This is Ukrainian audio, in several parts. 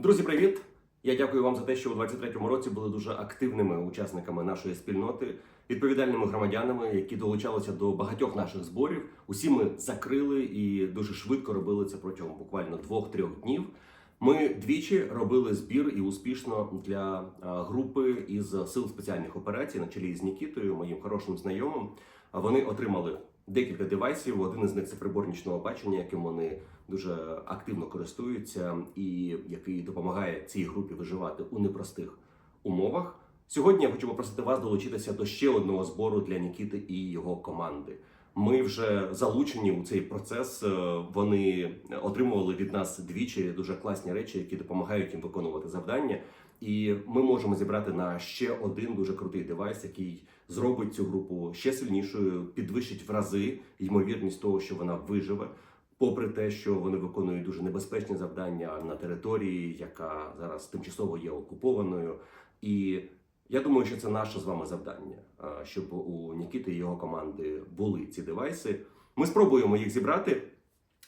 Друзі, привіт! Я дякую вам за те, що у 23-му році були дуже активними учасниками нашої спільноти, відповідальними громадянами, які долучалися до багатьох наших зборів. Усі ми закрили і дуже швидко робили це протягом буквально двох-трьох днів. Ми двічі робили збір і успішно для групи із сил спеціальних операцій на чолі з Нікітою, моїм хорошим знайомим. Вони отримали декілька девайсів. Один із них це прибор нічного бачення, яким вони дуже активно користуються, і який допомагає цій групі виживати у непростих умовах. Сьогодні я хочу попросити вас долучитися до ще одного збору для Нікіти і його команди. Ми вже залучені у цей процес. Е, Вони отримували від нас двічі дуже класні речі, які допомагають їм виконувати завдання. І ми можемо зібрати на ще один дуже крутий девайс, який зробить цю групу ще сильнішою, підвищить в рази ймовірність того, що вона виживе, попри те, що вони виконують дуже небезпечні завдання на території, яка зараз тимчасово є окупованою. І я думаю, що це наше з вами завдання, щоб у Нікіти і його команди були ці девайси. Ми спробуємо їх зібрати.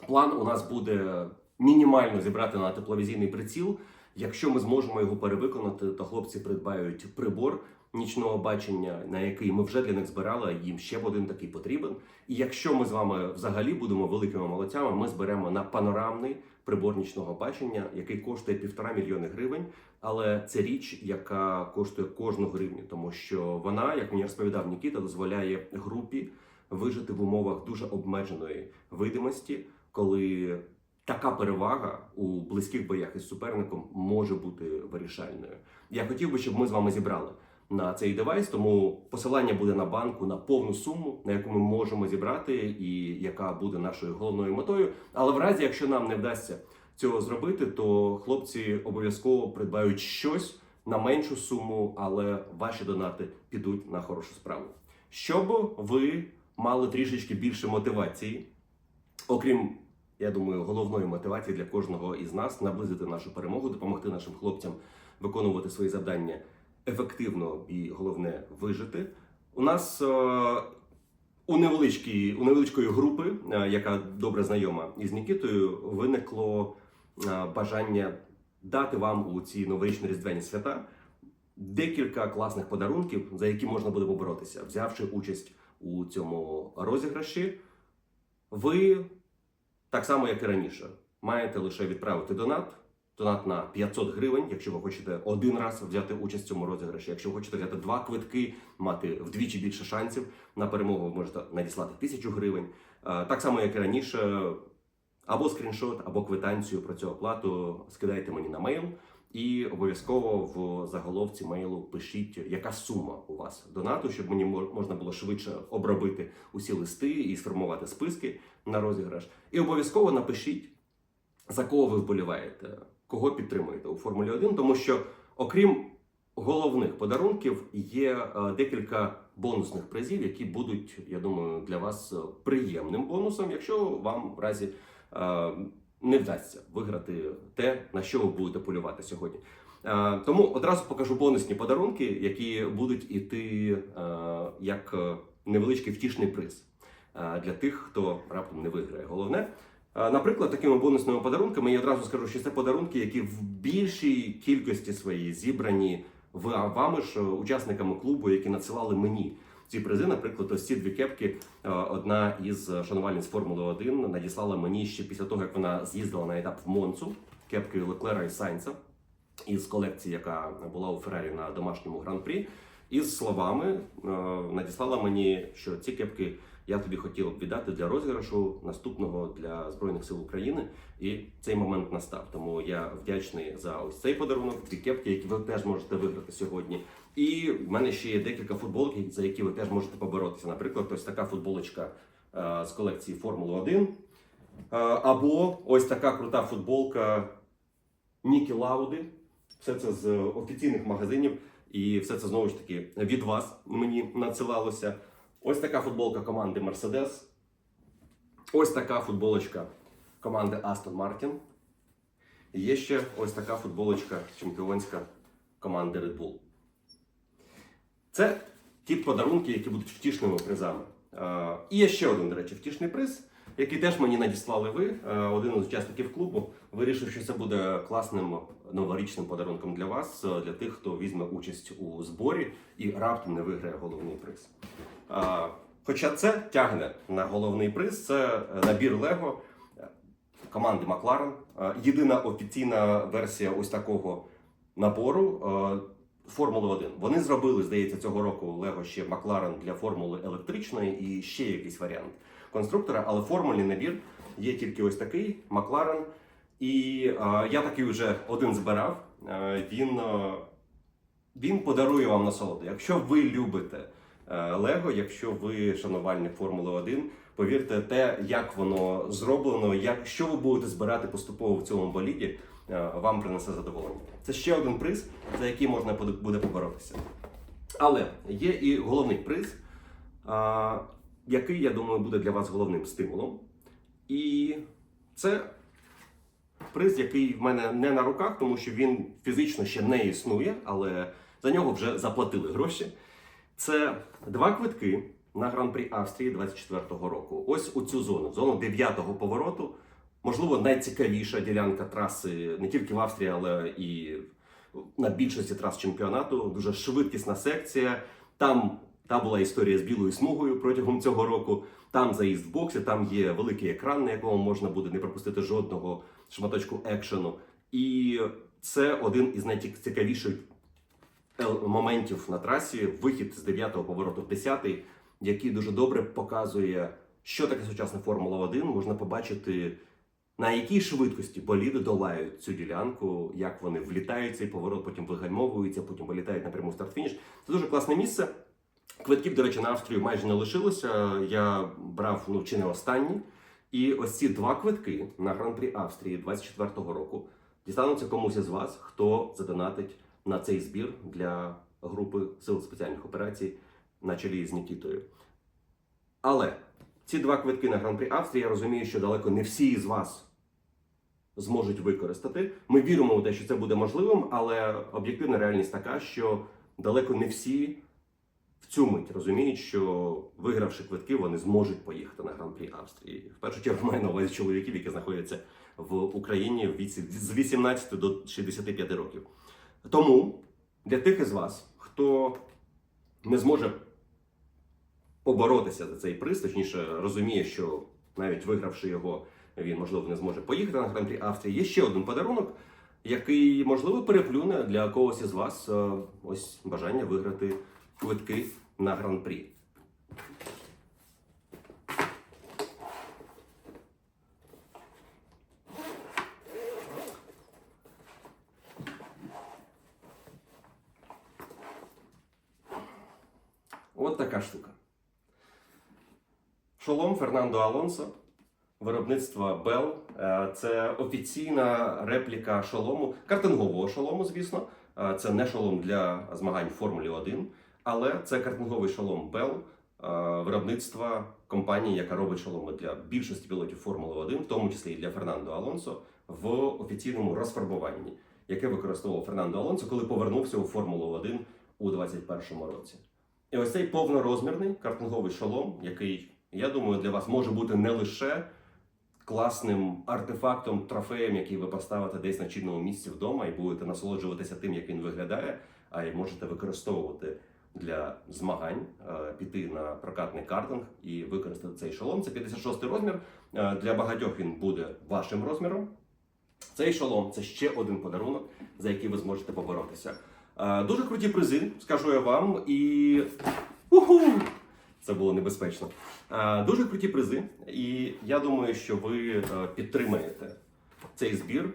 План у нас буде мінімально зібрати на тепловізійний приціл. Якщо ми зможемо його перевиконати, то хлопці придбають прибор нічного бачення, на який ми вже для них збирали. Їм ще один такий потрібен. І якщо ми з вами взагалі будемо великими молодцями, ми зберемо на панорамний прибор нічного бачення, який коштує півтора мільйони гривень. Але це річ, яка коштує кожну гривню, тому що вона, як мені розповідав Нікіта, дозволяє групі вижити в умовах дуже обмеженої видимості, коли така перевага у близьких боях із суперником може бути вирішальною. Я хотів би, щоб ми з вами зібрали на цей девайс, тому посилання буде на банку на повну суму, на яку ми можемо зібрати, і яка буде нашою головною метою. Але в разі, якщо нам не вдасться цього зробити, то хлопці обов'язково придбають щось на меншу суму, але ваші донати підуть на хорошу справу. Щоб ви мали трішечки більше мотивації, окрім я думаю, головною мотивацією для кожного із нас наблизити нашу перемогу, допомогти нашим хлопцям виконувати свої завдання ефективно і головне вижити. У нас е, у невеличкій у невеличкої групи, е, яка добре знайома із Нікітою, виникло е, бажання дати вам у ці новорічні різдвяні свята декілька класних подарунків, за які можна буде поборотися, взявши участь у цьому розіграші. Ви так само, як і раніше, маєте лише відправити донат. Донат на 500 гривень, якщо ви хочете один раз взяти участь в цьому розіграші. Якщо ви хочете взяти два квитки, мати вдвічі більше шансів на перемогу, ви можете надіслати тисячу гривень. Е, Так само, як і раніше, або скріншот, або квитанцію про цю оплату скидайте мені на мейл. І обов'язково в заголовці мейлу пишіть, яка сума у вас донату, щоб мені можна було швидше обробити усі листи і сформувати списки на розіграш. І обов'язково напишіть, за кого ви вболіваєте, кого підтримуєте у Формулі 1, тому що, окрім головних подарунків, є е, декілька бонусних призів, які будуть, я думаю, для вас е, приємним бонусом, якщо вам в разі е, не вдасться виграти те, на що ви будете полювати сьогодні. Тому одразу покажу бонусні подарунки, які будуть іти як невеличкий втішний приз для тих, хто раптом не виграє. Головне, наприклад, такими бонусними подарунками я одразу скажу, що це подарунки, які в більшій кількості своїй зібрані вами ж е, учасниками клубу, які надсилали мені. Ці призи, наприклад, ось ці дві кепки. е, Одна із шанувальниць Формули 1 надіслала мені ще після того, як вона з'їздила на етап в Монцу, кепки Леклера і Сайнца із колекції, яка була у Феррарі на домашньому гран-прі, із словами е, надіслала мені, що ці кепки я тобі хотів б віддати для розіграшу наступного для Збройних сил України. І цей момент настав. Тому я вдячний за ось цей подарунок, дві кепки, які ви теж можете виграти сьогодні. І в мене ще є декілька футболок, за які ви теж можете поборотися. Наприклад, ось така футболочка е, з колекції Формули 1. Е, Або ось така крута футболка Нікі Лауди. Все це з офіційних магазинів, і все це знову ж таки від вас мені надсилалося. Ось така футболка команди Mercedes. Ось така футболочка команди Aston Martin. І є ще ось така футболочка чемпіонська команди Red Bull. Це ті подарунки, які будуть втішними призами. І є ще один, до речі, втішний приз. який теж мені надіслали ви, один із учасників клубу, вирішив, що це буде класним новорічним подарунком для вас, для тих, хто візьме участь у зборі і раптом не виграє головний приз. Хоча це тягне на головний приз, це набір Лего команди Макларен. Єдина офіційна версія ось такого набору Формули 1. Вони зробили, здається, цього року Лего ще Макларен для формули електричної і ще якийсь варіант конструктора, але формульний набір є тільки ось такий Макларен. І я такий вже один збирав. Він, він подарує вам насолоду. Якщо ви любите Лего, якщо ви шанувальник Формули 1, повірте, те, як воно зроблено, як що ви будете збирати поступово в цьому боліді, е, вам принесе задоволення. Це ще один приз, за який можна буде- буде поборотися. Але є і головний приз, який, я думаю, буде для вас головним стимулом. І це приз, який в мене не на руках, тому що він фізично ще не існує, але за нього вже заплатили гроші. Це два квитки на Гран-прі Австрії 24-го року. Ось у цю зону, зону 9-го повороту. Можливо, найцікавіша ділянка траси не тільки в Австрії, але і на більшості трас чемпіонату. Дуже швидкісна секція. Там та була історія з білою смугою протягом цього року. Там заїзд в боксі, там є великий екран, на якому можна буде не пропустити жодного шматочку екшену. І це один із найцікавіших моментів на трасі. Вихід з 9-го повороту в 10-й, який дуже добре показує, що таке сучасна Формула 1. Можна побачити, на якій швидкості боліди долають цю ділянку, як вони влітають цей поворот, потім вигальмовуються, потім вилітають напряму в старт-фініш. Це дуже класне місце. Квитків, до речі, на Австрію майже не лишилося. Я брав ну чи не останні. І ось ці два квитки на гран-прі Австрії 24-го року дістануться комусь із вас, хто задонатить на цей збір для групи сил спеціальних операцій на чолі з Нікітою. Але ці два квитки на гран-прі Австрії, я розумію, що далеко не всі із вас зможуть використати. Ми віримо у те, що це буде можливим, але об'єктивна реальність така, що далеко не всі в цю мить розуміють, що вигравши квитки, вони зможуть поїхати на гран-прі Австрії. В першу чергу маю на увазі чоловіків, які знаходяться в Україні в віці з 18 до 65 років. Тому для тих із вас, хто не зможе поборотися за цей приз, точніше розуміє, що навіть вигравши його, він можливо не зможе поїхати на гран-прі Австрії. Є ще один подарунок, який можливо переплюне для когось із вас е, ось бажання виграти квитки на гран-прі. От така штука. Шолом Фернандо Алонсо, виробництва Bell. Е, Це офіційна репліка шолому, картингового шолому, звісно. Е, Це не шолом для змагань Формулі 1, але це картинговий шолом Bell, е, виробництва компанії, яка робить шоломи для більшості пілотів Формули 1, в тому числі і для Фернандо Алонсо, в офіційному розфарбуванні, яке використовував Фернандо Алонсо, коли повернувся у Формулу 1 у 2021 році. І ось цей повнорозмірний картинговий шолом, який, я думаю, для вас може бути не лише класним артефактом, трофеєм, який ви поставите десь на чільному місці вдома і будете насолоджуватися тим, як він виглядає, а й можете використовувати для змагань, е, піти на прокатний картинг і використати цей шолом. Це 56 розмір. Е, Для багатьох він буде вашим розміром. Цей шолом це ще один подарунок, за який ви зможете поборотися. Е, Дуже круті призи, скажу я вам, і Уху! Це було небезпечно. Е, Дуже круті призи, і я думаю, що ви е, підтримаєте цей збір.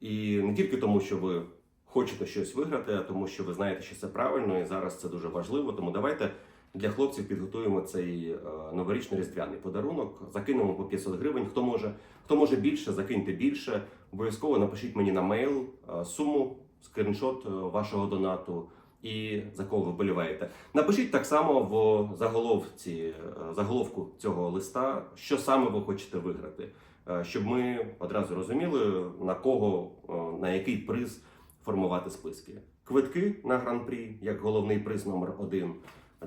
І не тільки тому, що ви хочете щось виграти, а тому, що ви знаєте, що це правильно, і зараз це дуже важливо. Тому давайте для хлопців підготуємо цей е, новорічний різдвяний подарунок. Закинемо по 500 гривень. Хто може, хто може більше, закиньте більше. Обов'язково напишіть мені на мейл суму, скріншот вашого донату. І за кого ви вболіваєте. Напишіть так само в заголовці, е, заголовку цього листа, що саме ви хочете виграти, Е, щоб ми одразу розуміли, на кого, е, на який приз формувати списки. Квитки на гран-прі, як головний приз номер один,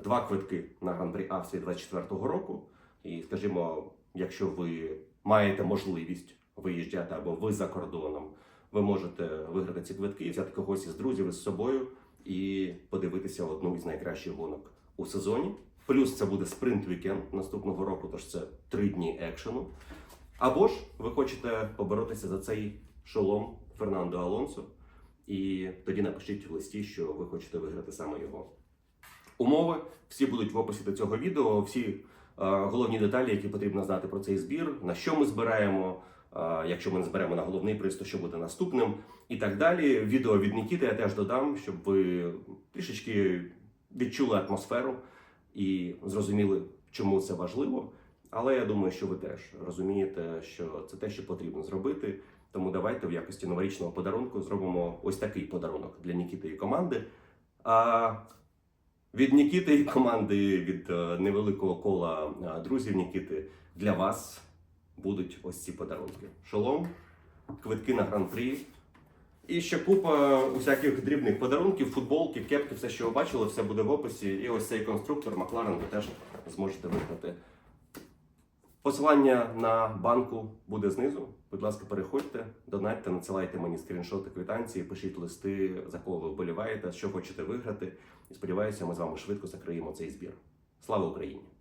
два квитки на гран-прі Австрії 24-го року. І, скажімо, якщо ви маєте можливість виїжджати або ви за кордоном, ви можете виграти ці квитки, взяти когось із друзів із собою і подивитися одну із найкращих гонок у сезоні. Плюс це буде спринт-вікенд наступного року, тож це три дні екшену. Або ж ви хочете поборотися за цей шолом Фернандо Алонсо, і тоді напишіть в листі, що ви хочете виграти саме його. Умови всі будуть в описі до цього відео. Всі е, головні деталі, які потрібно знати про цей збір, на що ми збираємо. Якщо ми не зберемо на головний приз, то що буде наступним, і так далі. Відео від Нікіти я теж додам, щоб ви трішечки відчули атмосферу і зрозуміли, чому це важливо. Але я думаю, що ви теж розумієте, що це те, що потрібно зробити. Тому давайте в якості новорічного подарунку зробимо ось такий подарунок для Нікіти і команди. А від Нікіти і команди, від е, невеликого кола е, друзів Нікіти для вас будуть ось ці подарунки: шолом, квитки на гран-прі. І ще купа усяких дрібних подарунків, футболки, кепки, все, що ви бачили, все буде в описі. І ось цей конструктор Макларен ви теж зможете виграти. Посилання на банку буде знизу. Будь ласка, переходьте, донатьте, надсилайте мені скріншоти квитанції, пишіть листи, за кого ви вболіваєте, що хочете виграти. І сподіваюся, ми з вами швидко закриємо цей збір. Слава Україні!